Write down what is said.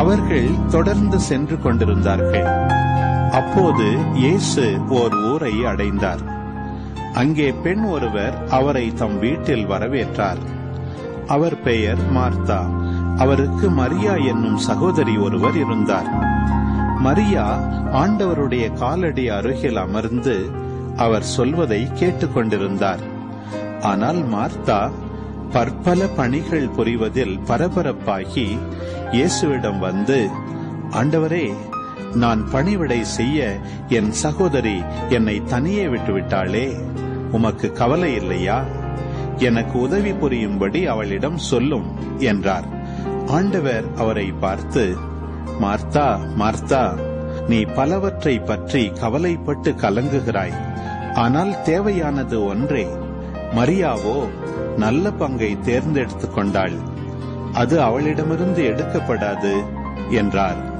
அவர்கள் தொடர்ந்து சென்று கொண்டிருந்தார்கள். அப்போது இயேசு ஓர் ஊரை அடைந்தார். அங்கே பெண் ஒருவர் அவரை தம் வீட்டில் வரவேற்றார். அவர் பெயர் மார்த்தா. அவருக்கு மரியா என்னும் சகோதரி ஒருவர் இருந்தார். மரியா ஆண்டவருடைய காலடி அருகில் அமர்ந்து அவர் சொல்வதை கேட்டுக்கொண்டிருந்தார். ஆனால் மார்த்தா பற்பல பணிகள் புரிவதில் பரபரப்பாகி இயேசுவிடம் வந்து ஆண்டவரே நான் பணிவிடை செய்ய என் சகோதரி என்னை தனியே விட்டுவிட்டாளே உமக்கு கவலை இல்லையா? எனக்கு உதவி புரியும்படி அவளிடம் சொல்லும் என்றார். ஆண்டவர் அவரை பார்த்து மார்த்தா மார்த்தா நீ பலவற்றை பற்றி கவலைப்பட்டு கலங்குகிறாய். ஆனால் தேவையானது ஒன்றே மரியாவோ நல்ல பங்கை தேர்ந்தெடுத்துக் கொண்டாள். அது அவளிடமிருந்து எடுக்கப்படாது என்றார்.